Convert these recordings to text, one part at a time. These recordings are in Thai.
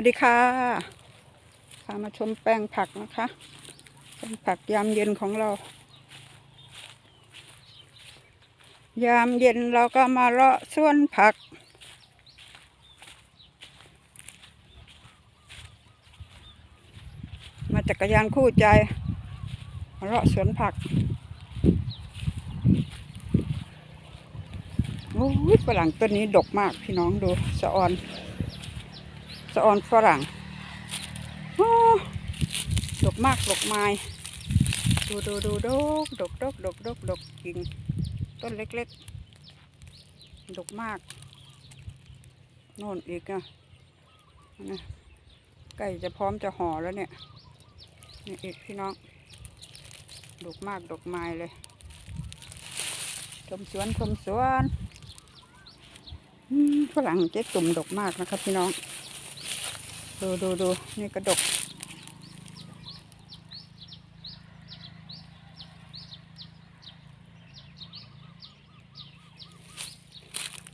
สวัสดีค่ะ พามาชมแปลงผักนะคะแปลงผักยามเย็นของเรา ยามเย็นเราก็มาเลาะสวนผัก มาจักรยานคู่ใจมาเลาะสวนผัก โอ้ยฝรั่งต้นนี้ดกมากพี่น้องดูสะออน สะออนฝรั่งโอ้ดกมากดกไม้ดูดูดูดกดกดกดกดกดกกิ่งต้นเล็กๆ ดกมากโน่นอีกอะนะใกล้จะพร้อมจะห่อแล้วเนี่ยนี่อีกพี่น้อง ดกมากดกไม้เลยชมสวนชมสวนฝรั่งเจ๊ตุ่มดกมากนะครับพี่น้อง ดูดูดูนี่กระดก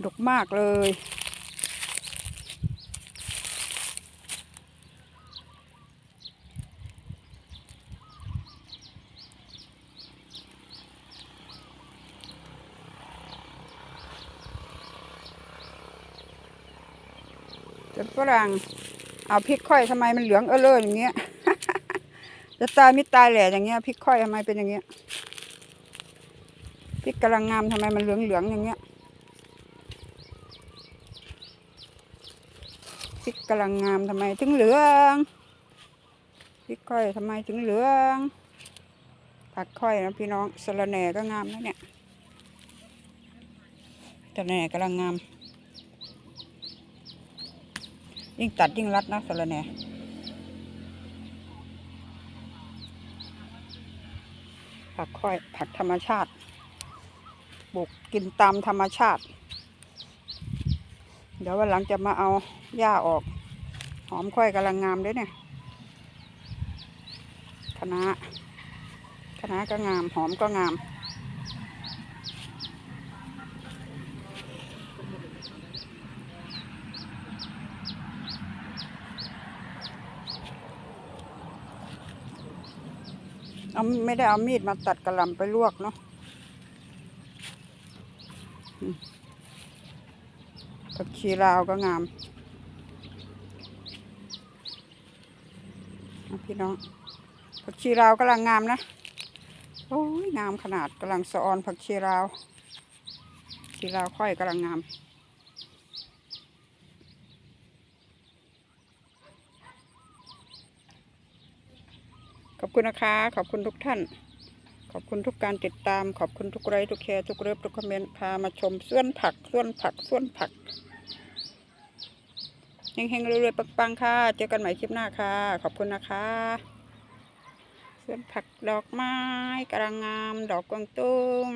ดกมากเลยแต่ฝรั่ง เอาพริกค่อยทำไมมันเหลืองเออเลออย่างเงี้ยจะตายม่ตายแหล่อย่างเงี้ยพริกค่อยทำไมเป็นอย่างเงี้ยพริกกำลังงามทำไมมันเหลืองเหลืองอย่างเงี้ยพริกกำลังงามทำไมถึงเหลืองพริกค่อยทำไมถึงเหลืองผักค่อยนะพี่น้องสะระแหน่ก็งามนะเนี่ยสะระแหน่กำลังงาม ยิ่งตัดยิ่งรัดนะสะระแหน่ผักค่อยผักธรรมชาติปลูกกินตามธรรมชาติ เดี๋ยววันหลังจะมาเอาหญ้าออก หอมค่อยกำลังงามด้วยเนี่ยคณะน้าคะก็งามหอมก็งาม เอาไม่ได้เอามีดมาตัดกระลำไปลวกเนาะผักชีลาวก็งามพี่น้องผักชีลาวกำลังงามนะโอ้ยงามขนาดกำลังสะออนผักชีลาวชีลาวค่อยกำลังงาม ขอบคุณนะคะ ขอบคุณทุกท่าน ขอบคุณทุกการติดตาม ขอบคุณทุกไลค์ทุกแชร์ทุกเลิฟทุกคอมเมนต์พามาชมส่วนผักส่วนผักส่วนผักเฮงๆรวยๆปังๆค่ะ เจอกันใหม่คลิปหน้าค่ะ ขอบคุณนะคะ ส่วนผักดอกไม้กระงาม ดอกกวางตุ้ง